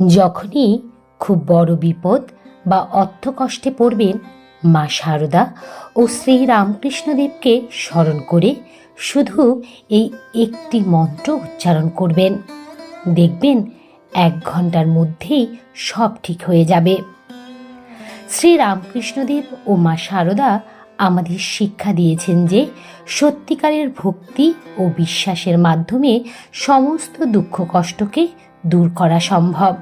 যখনই খুব বড় বিপদ বা অর্থকষ্টে পড়বেন, মা শারদা ও শ্রী রামকৃষ্ণদেবকে স্মরণ করে শুধু এই একটি মন্ত্র উচ্চারণ করবেন। দেখবেন এক ঘণ্টার মধ্যেই সব ঠিক হয়ে যাবে। শ্রী রামকৃষ্ণদেব ও মা শারদা আমাদের শিক্ষা দিয়েছেন যে সত্যিকারের ভক্তি ও বিশ্বাসের মাধ্যমে সমস্ত দুঃখ কষ্টকে দূর করা সম্ভব।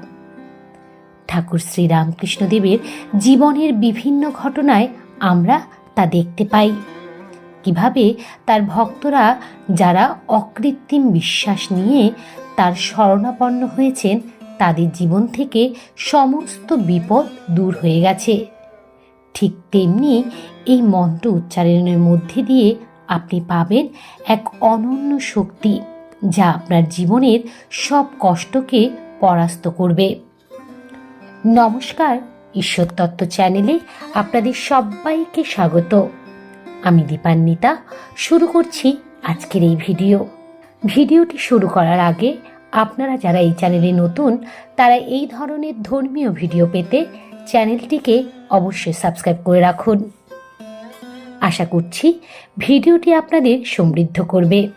ঠাকুর শ্রী রামকৃষ্ণদেবের জীবনের বিভিন্ন ঘটনায় আমরা তা দেখতে পাই। কীভাবে তার ভক্তরা যারা অকৃত্রিম বিশ্বাস নিয়ে তার শরণাপন্ন হয়েছেন, তাদের জীবন থেকে সমস্ত বিপদ দূর হয়ে গেছে। ঠিক তেমনি এই মন্ত্র উচ্চারণের মধ্যে দিয়ে আপনি পাবেন এক অনন্য শক্তি। যা আপনার জীবনের সব কষ্টকে পরাস্ত করবে। নমস্কার, ঈশ্বর তত্ত্ব চ্যানেলে আপনাদের সবাইকে স্বাগত। আমি দীপান্বিতা, শুরু করছি আজকের এই ভিডিও। ভিডিওটি শুরু করার আগে আপনারা যারা এই চ্যানেলে নতুন, তারা এই ধরনের ধর্মীয় ভিডিও পেতে চ্যানেলটিকে অবশ্যই সাবস্ক্রাইব করে রাখুন। আশা করছি ভিডিওটি আপনাদের সমৃদ্ধ করবে।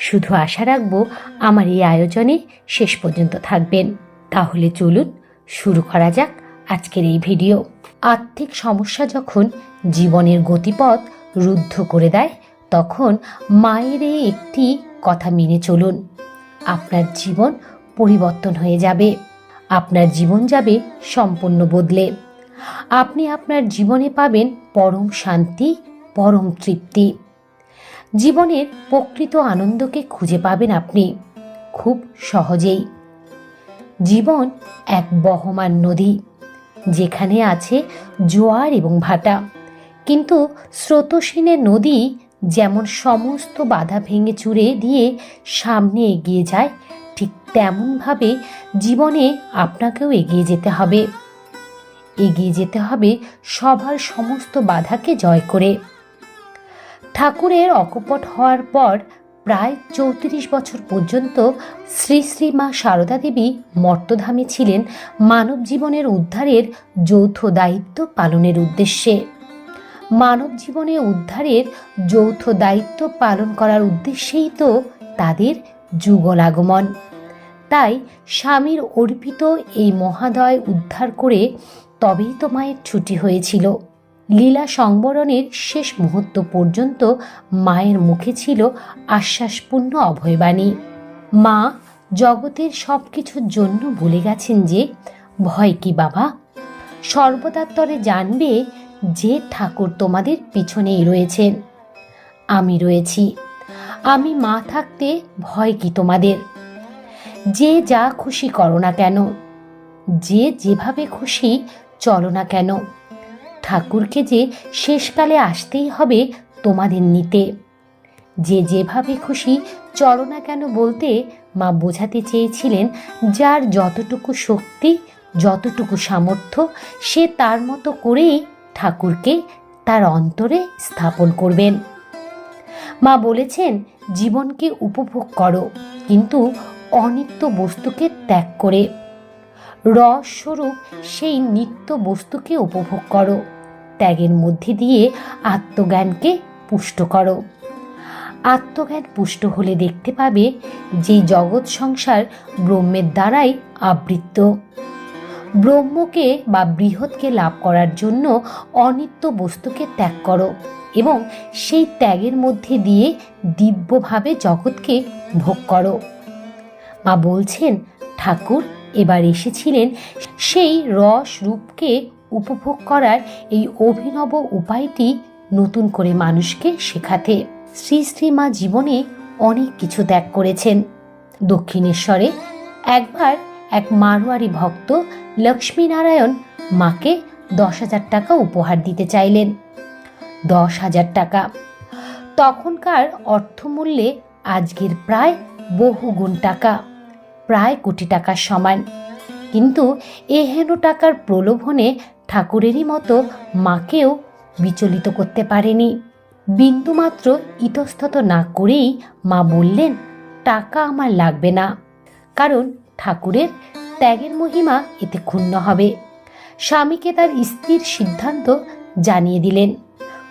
শুধু আশা রাখব আমার এই আয়োজনে শেষ পর্যন্ত থাকবেন। তাহলে চলুন শুরু করা যাক আজকের এই ভিডিও। আর্থিক সমস্যা যখন জীবনের গতিপথ রুদ্ধ করে দেয়, তখন মায়ের এই একটি কথা মেনে চলুন। আপনার জীবন পরিবর্তন হয়ে যাবে। আপনার জীবন যাবে সম্পূর্ণ বদলে। আপনি আপনার জীবনে পাবেন পরম শান্তি, পরম তৃপ্তি। জীবনের প্রকৃত আনন্দকে খুঁজে পাবেন আপনি, খুব সহজেই। জীবন এক বহমান নদী, যেখানে আছে জোয়ার এবং ভাটা। কিন্তু স্রোতস্বিনের নদী যেমন সমস্ত বাধা ভেঙে চুরে দিয়ে সামনে এগিয়ে যায়, ঠিক তেমনভাবে জীবনে আপনাকেও এগিয়ে যেতে হবে। এগিয়ে যেতে হবে সবার সমস্ত বাধাকে জয় করে। ঠাকুরের অকপট হওয়ার পর প্রায় চৌত্রিশ বছর পর্যন্ত শ্রী শ্রী মা সারদা দেবী মর্তধামে ছিলেন মানব জীবনের উদ্ধারের যৌথ দায়িত্ব পালনের উদ্দেশ্যে। মানব জীবনে উদ্ধারের যৌথ দায়িত্ব পালন করার উদ্দেশ্যেই তো তাদের যুগল আগমন। তাই স্বামীর অর্পিত এই মহাদয় উদ্ধার করে তবেই তো মায়ের ছুটি হয়েছিল। লীলা সংবরণের শেষ মুহূর্ত পর্যন্ত মায়ের মুখে ছিল আশ্বাসপূর্ণ অভয়বাণী। মা জগতের সব কিছুর জন্য বলে গেছেন যে, ভয় কি বাবা? সর্বদাত্তরে জানবে যে ঠাকুর তোমাদের পিছনেই রয়েছেন আমি রয়েছি। আমি মা থাকতে ভয় কি তোমাদের? যে যা খুশি করো না কেন? যে যেভাবে খুশি চলো না কেন? ঠাকুরকে যে শেষকালে আসতেই হবে তোমাদের নিতে। যে যেভাবে খুশি চলো না কেন বলতে মা বোঝাতে চেয়েছিলেন, যার যতটুকু শক্তি, যতটুকু সামর্থ্য, সে তার মতো করেই ঠাকুরকে তার অন্তরে স্থাপন করবেন। মা বলেছেন, জীবনকে উপভোগ করো, কিন্তু অনিত্য বস্তুকে ত্যাগ করে। রসস্বরূপ সেই নিত্য বস্তুকে উপভোগ করো। ত্যাগের মধ্যে দিয়ে আত্মজ্ঞানকে পুষ্ট করো। আত্মজ্ঞান পুষ্ট হলে দেখতে পাবে যে জগৎ সংসার ব্রহ্মের দ্বারাই আবৃত্ত। ব্রহ্মকে বা বৃহৎকে লাভ করার জন্য অনিত্য বস্তুকে ত্যাগ করো এবং সেই ত্যাগের মধ্যে দিয়ে দিব্যভাবে জগৎকে ভোগ করো। মা বলছেন, ঠাকুর, এবার এসেছিলেন সেই রস রূপকে উপভোগ করার এই অভিনব উপায়টি নতুন করে মানুষকে শেখাতে শ্রী শ্রী মা জীবনে অনেক কিছু ত্যাগ করেছেন। দক্ষিণেশ্বরে একবার এক মারোয়ারি ভক্ত লক্ষ্মীনারায়ণ মাকে দশ হাজার টাকা উপহার দিতে চাইলেন। দশ হাজার টাকা। তখনকার অর্থমূল্যে আজকের প্রায় বহুগুণ টাকা, প্রায় কোটি টাকার সমান। কিন্তু এহেন টাকার প্রলোভনে ঠাকুরেরই মতো মাকেও বিচলিত করতে পারেনি। বিন্দুমাত্র ইতস্তত না করেই মা বললেন, টাকা আমার লাগবে না, কারণ ঠাকুরের ত্যাগের মহিমা এতে ক্ষুণ্ণ হবে। স্বামীকে তার স্ত্রীর সিদ্ধান্ত জানিয়ে দিলেন।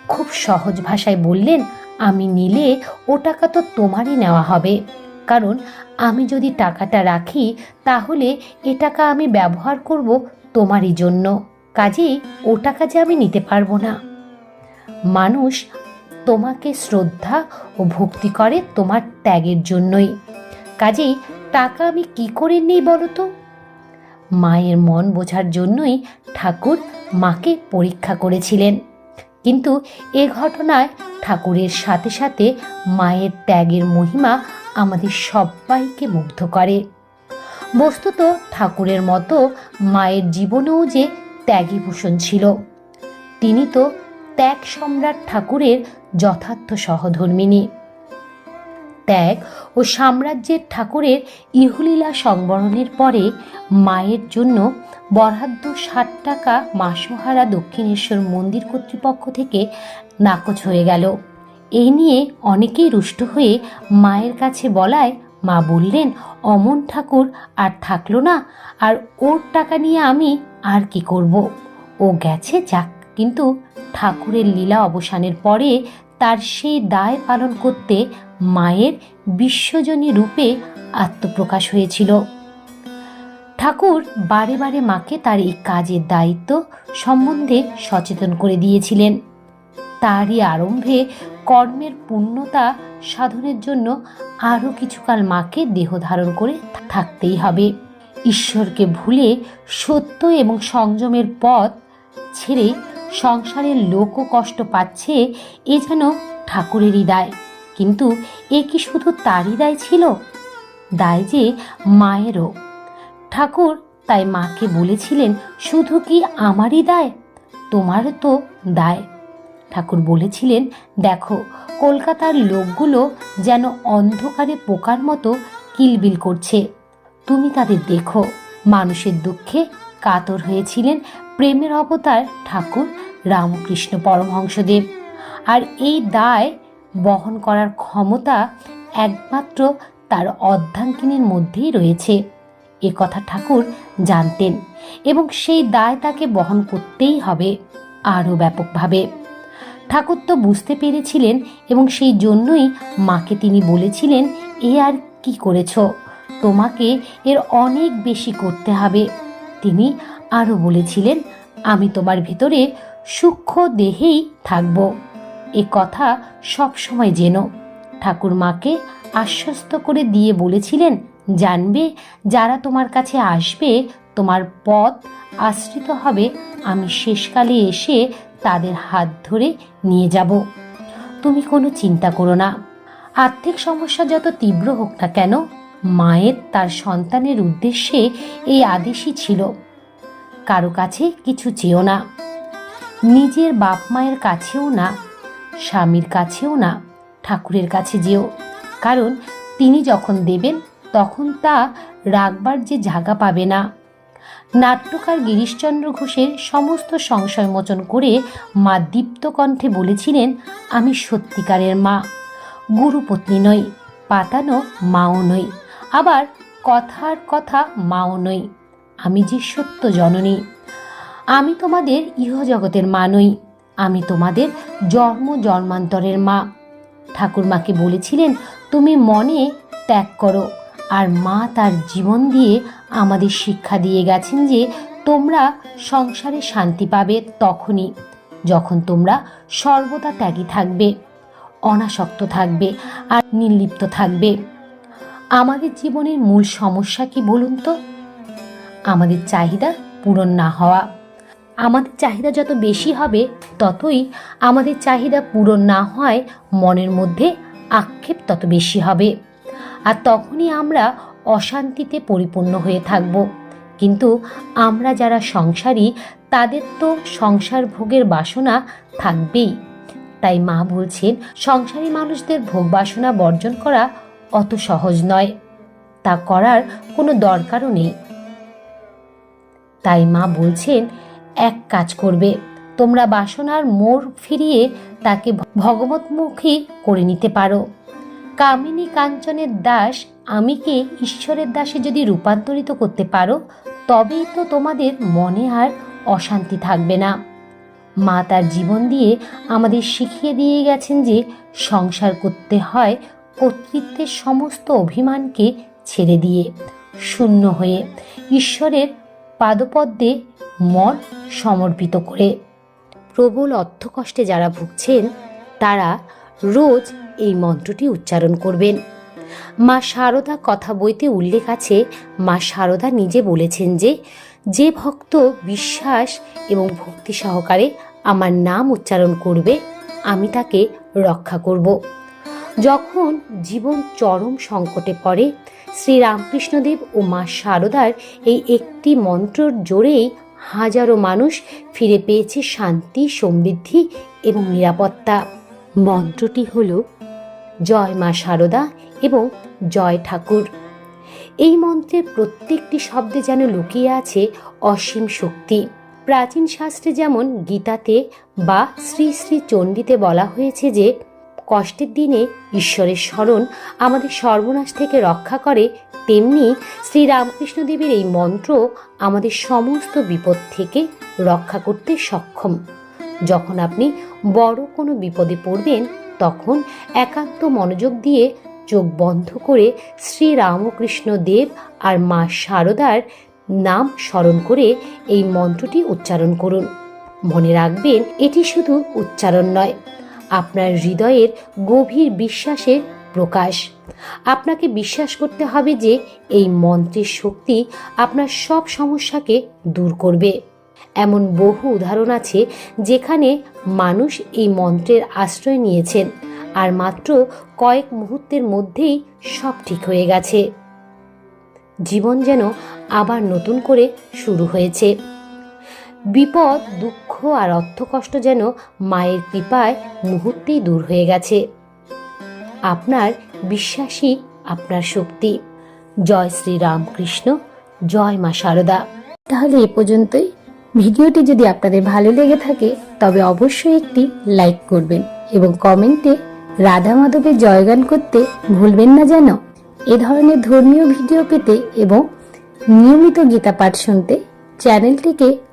খুব সহজ ভাষায় বললেন, আমি নিলে ও টাকা তো তোমারই নেওয়া হবে, কারণ আমি যদি টাকাটা রাখি, তাহলে এ টাকা আমি ব্যবহার করব তোমারই জন্য। কাজেই ও টাকা যে আমি নিতে পারব না। মানুষ তোমাকে শ্রদ্ধা ও ভক্তি করে তোমার ত্যাগের জন্যই। কাজেই টাকা আমি কি করে নিই বলো তো? মায়ের মন বোঝার জন্যই ঠাকুর মাকে পরীক্ষা করেছিলেন। কিন্তু এ ঘটনায় ঠাকুরের সাথে সাথে মায়ের ত্যাগের মহিমা আমাদের সবাইকে মুগ্ধ করে। বস্তুত ঠাকুরের মতো মায়ের জীবনেও যে ত্যাগীভূষণ ছিল। তিনি তো ত্যাগ সম্রাট ঠাকুরের যথার্থ সহধর্মিনী ত্যাগ ও সাম্রাজ্যের ঠাকুরের ইহুলীলা সংবরণের পরে মায়ের জন্য বরাদ্দ ষাট টাকা মাসোহারা দক্ষিণেশ্বর মন্দির কর্তৃপক্ষ থেকে নাকচ হয়ে গেল। এই নিয়ে অনেকেই রুষ্ট হয়ে মায়ের কাছে বলায়, মা বললেন, অমন ঠাকুর আর থাকল না, আর ওর টাকা নিয়ে আমি আর কি করব? ও গেছে যাক, কিন্তু ঠাকুরের লীলা অবসানের পরে তার সেই দায় পালন করতে মায়ের বিশ্বজনী রূপে আত্মপ্রকাশ হয়েছিল। ঠাকুর বারে বারে মাকে তার এই কাজের দায়িত্ব সম্বন্ধে সচেতন করে দিয়েছিলেন। তারই আরম্ভে কর্মের পূর্ণতা সাধনের জন্য আরও কিছুকাল মাকে দেহ ধারণ করে থাকতেই হবে। ঈশ্বরকে ভুলে সত্য এবং সংযমের পথ ছেড়ে সংসারের লোকও কষ্ট পাচ্ছে এ যেন ঠাকুরেরই দায় কিন্তু এ কি শুধু তারই দায় ছিল? দায় যে মায়েরও। ঠাকুর তাই মাকে বলেছিলেন, শুধু কি আমারই দায় তোমারও তো দায়। ঠাকুর বলেছিলেন, দেখো, কলকাতার লোকগুলো যেন অন্ধকারে পোকার মতো কিলবিল করছে। তুমি তাদের দেখো। মানুষের দুঃখে কাতর হয়েছিলেন প্রেমের অবতার ঠাকুর রামকৃষ্ণ পরমহংসদেব। আর এই দায় বহন করার ক্ষমতা একমাত্র তার অর্ধাঙ্কিনীর মধ্যেই রয়েছে। এ কথা ঠাকুর জানতেন এবং সেই দায় তাকে বহন করতেই হবে আরও ব্যাপকভাবে। ঠাকুর তো বুঝতে পেরেছিলেন এবং সেই জন্যই মাকে তিনি বলেছিলেন, এ আর কি করেছ? তোমাকে এর অনেক বেশি করতে হবে। তিনি আরও বলেছিলেন, আমি তোমার ভিতরে সূক্ষ্ম দেহেই থাকব। এ কথা সবসময় যেন ঠাকুর মাকে আশ্বস্ত করে দিয়ে বলেছিলেন, জানবে, যারা তোমার কাছে আসবে, তোমার পথ আশ্রিত হবে। আমি শেষকালে এসে তাদের হাত ধরে নিয়ে যাব। তুমি কোনো চিন্তা করো না। আর্থিক সমস্যা যত তীব্র হোক না কেন মায়ের তার সন্তানের উদ্দেশ্যে এই আদেশই ছিল। কারও কাছে কিছু চেয়েও না। নিজের বাপ মায়ের কাছেও না, স্বামীর কাছেও না, ঠাকুরের কাছে যেও। কারণ তিনি যখন দেবেন, তখন তা রাখবার যে জায়গা পাবে না। নাট্যকার গিরিশচন্দ্র ঘোষের সমস্ত সংশয় মোচন করে মা দীপ্ত কণ্ঠে বলেছিলেন, আমি সত্যিকারের মা। গুরুপত্নী নই, পাতানো মাও নই। আবার কথার কথা মাও নই, আমি যে সত্য জননী। আমি তোমাদের ইহজগতের মা নই, আমি তোমাদের জন্ম জন্মান্তরের মা। ঠাকুরমাকে বলেছিলেন, তুমি মনে ত্যাগ করো, আর মা তার জীবন দিয়ে আমাদের শিক্ষা দিয়ে গেছেন যে তোমরা সংসারে শান্তি পাবে তখনই, যখন তোমরা সর্বদা ত্যাগী থাকবে, অনাসক্ত থাকবে, আর নির্লিপ্ত থাকবে। আমাদের জীবনের মূল সমস্যা কি বলুন তো? আমাদের চাহিদা পূরণ না হওয়া। আমাদের চাহিদা যত বেশি হবে, ততই আমাদের চাহিদা পূরণ না হয়, মনের মধ্যে আক্ষেপ তত বেশি হবে। আর তখনই আমরা অশান্তিতে পরিপূর্ণ হয়ে থাকব। কিন্তু আমরা যারা সংসারী, তাদের তো সংসার ভোগের বাসনা থাকবেই। তাই মা বলছেন, সংসারী মানুষদের ভোগ বাসনা বর্জন করা অত সহজ নয়। তা করার কোনো দরকারও নেই। তাই মা বলছেন, এক কাজ করবে, তোমরা বাসনার মোড় ফিরিয়ে তাকে ভগবতমুখী করে নিতে পারো। কামিনী কাঞ্চনের দাস আমি আমিকে ঈশ্বরের দাসে যদি রূপান্তরিত করতে পারো, তবেই তো তোমাদের মনে আর অশান্তি থাকবে না। মা তার জীবন দিয়ে আমাদের শিখিয়ে দিয়ে গেছেন যে সংসার করতে হয় কর্তৃত্বের সমস্ত অভিমানকে ছেড়ে দিয়ে শূন্য হয়ে ঈশ্বরের পাদপদ্মে মন সমর্পিত করে। প্রবল অর্থকষ্টে যারা ভুগছেন, তারা রোজ এই মন্ত্রটি উচ্চারণ করবেন। মা শারদা কথা বইতে উল্লেখ আছে, মা শারদা নিজে বলেছেন যে যে ভক্ত বিশ্বাস এবং ভক্তি সহকারে আমার নাম উচ্চারণ করবে, আমি তাকে রক্ষা করব। যখন জীবন চরম সংকটে পড়ে, শ্রীরামকৃষ্ণদেব ও মা শারদার এই একটি মন্ত্রর জোরেই হাজারো মানুষ ফিরে পেয়েছে শান্তি, সমৃদ্ধি এবং নিরাপত্তা। মন্ত্রটি হল, জয় মা শারদা এবং জয় ঠাকুর। এই মন্ত্রের প্রত্যেকটি শব্দে যেন লুকিয়ে আছে অসীম শক্তি। প্রাচীন শাস্ত্রে যেমন গীতাতে বা শ্রী শ্রী চণ্ডীতে বলা হয়েছে যে কষ্টের দিনে ঈশ্বরের স্মরণ আমাদের সর্বনাশ থেকে রক্ষা করে, তেমনি শ্রী রামকৃষ্ণদেবের এই মন্ত্র আমাদের সমস্ত বিপদ থেকে রক্ষা করতে সক্ষম। যখন আপনি বড় কোনো বিপদে পড়বেন, তখন একান্ত মনোযোগ দিয়ে চোখ বন্ধ করে শ্রী রামকৃষ্ণ দেব আর মা শারদার নাম স্মরণ করে এই মন্ত্রটি উচ্চারণ করুন। মনে রাখবেন, এটি শুধু উচ্চারণ নয় আপনার হৃদয়ের গভীর বিশ্বাসের প্রকাশ। আপনাকে বিশ্বাস করতে হবে যে এই মন্ত্রের শক্তি আপনার সব সমস্যাকে দূর করবে। এমন বহু উদাহরণ আছে যেখানে মানুষ এই মন্ত্রের আশ্রয় নিয়েছেন, আর মাত্র কয়েক মুহূর্তের মধ্যেই সব ঠিক হয়ে গেছে। জীবন যেন আবার নতুন করে শুরু হয়েছে। বিপদ, দুঃখ আর অর্থকষ্ট যেন মায়ের কৃপায় মুহূর্তেই দূর হয়ে গেছে। আপনার বিশ্বাসই আপনার শক্তি। জয় শ্রী রামকৃষ্ণ জয় মা শারদা তাহলে এ পর্যন্তই। ভিডিওটি যদি আপনাদের ভালো লেগে থাকে, তবে অবশ্যই একটি লাইক করবেন এবং কমেন্টে রাধা মাধবের জয়গান করতে ভুলবেন না যেন। এ ধরনের ধর্মীয় ভিডিও পেতে এবং নিয়মিত গীতা পাঠ শুনতে চ্যানেলটিকে